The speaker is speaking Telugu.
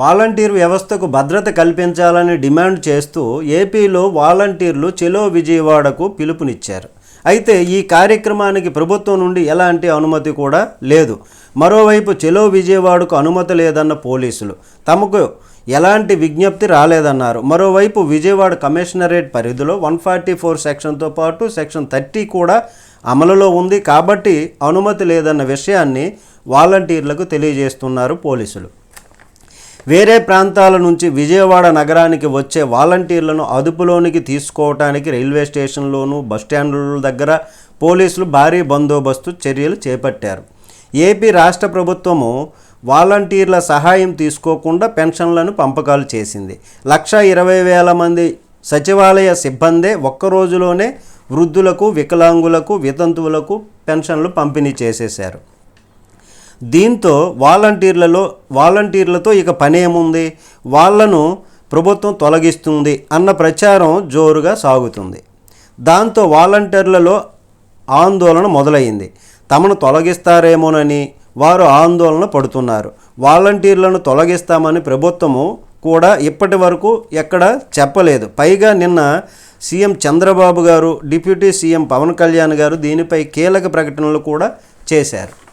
వాలంటీర్ వ్యవస్థకు భద్రత కల్పించాలని డిమాండ్ చేస్తూ ఏపీలో వాలంటీర్లు చెలో విజయవాడకు పిలుపునిచ్చారు. అయితే ఈ కార్యక్రమానికి ప్రభుత్వం నుండి ఎలాంటి అనుమతి కూడా లేదు. మరోవైపు చెలో విజయవాడకు అనుమతి లేదన్న పోలీసులు తమకు ఎలాంటి విజ్ఞప్తి రాలేదన్నారు. మరోవైపు విజయవాడ కమిషనరేట్ పరిధిలో వన్ ఫార్టీ ఫోర్ సెక్షన్తో పాటు సెక్షన్ థర్టీ కూడా అమలులో ఉంది కాబట్టి అనుమతి లేదన్న విషయాన్ని వాలంటీర్లకు తెలియజేస్తున్నారు పోలీసులు. వేరే ప్రాంతాల నుంచి విజయవాడ నగరానికి వచ్చే వాలంటీర్లను అదుపులోనికి తీసుకోవటానికి రైల్వే స్టేషన్లోను బస్టాండ్ల దగ్గర పోలీసులు భారీ బందోబస్తు చర్యలు చేపట్టారు. ఏపీ రాష్ట్ర ప్రభుత్వము వాలంటీర్ల సహాయం తీసుకోకుండా పెన్షన్లను పంపకాలు చేసింది. లక్ష ఇరవై వేల మంది సచివాలయ సిబ్బందే ఒక్క రోజులోనే వృద్ధులకు వికలాంగులకు వితంతువులకు పెన్షన్లు పంపిణీ చేసేశారు. దీంతో వాలంటీర్లలో వాలంటీర్లతో ఇక పనేముంది వాళ్ళను వాళ్ళను ప్రభుత్వం తొలగిస్తుంది అన్న ప్రచారం జోరుగా సాగుతుంది. దాంతో వాలంటీర్లలో ఆందోళన మొదలైంది తమను తొలగిస్తారేమోనని వారు ఆందోళన పడుతున్నారు. వాలంటీర్లను తొలగిస్తామని ప్రభుత్వము కూడా ఇప్పటి వరకు ఎక్కడ చెప్పలేదు. పైగా నిన్న సీఎం చంద్రబాబు గారు డిప్యూటీ సీఎం పవన్ కళ్యాణ్ గారు దీనిపై కీలక ప్రకటనలు కూడా చేశారు.